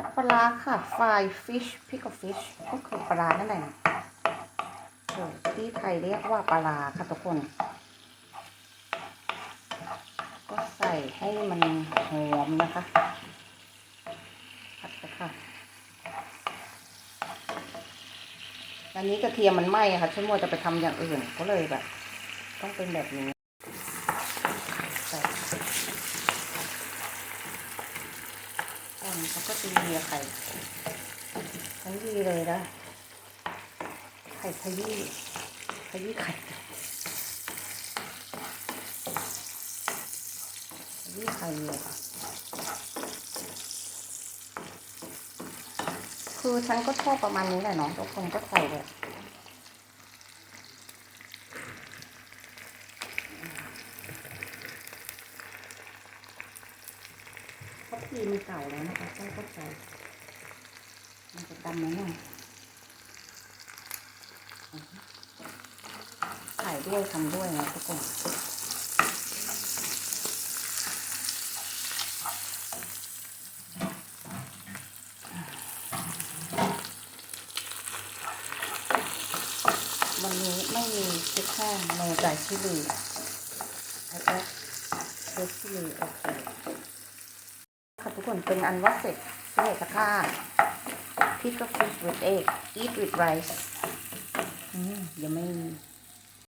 ผัดปลาค่ะ fried fish pickle fish ก็คือปลานั่นแหละที่ไทยเรียกว่าปลาค่ะทุกคน ก็ใส่ให้มันหอมนะคะ ผัดไปค่ะอันนี้กระเทียมมันไหม้ค่ะฉันมัวจะไปทำอย่างอื่นก็เลยแบบ ต้องเป็นแบบนี้ใส่ อ่อนแล้วก็ตีเลียไข่ทั้งดีเลยนะ ไข่ขยี้ขยี้ไข่ขยี้ไข่เลยค่ะ คือฉันก็ชอบประมาณนี้แหละเนาะทุกคนก็ใส่แบบ เขาพีมันเก่าแล้วนะคะต้องเข้าใจมันจะดำไหมหน่อยถ่ายด้วยทำด้วยนะทุกคนวันนี้ไม่มีพริกแห้งโนไดชิลีไอเอสเอสชิลีโอเค ค่ะทุกคนเป็นอันว่าเสร็จเสร็จตะกร้าพริกกับ fish with egg eat with rice อืมยังไม่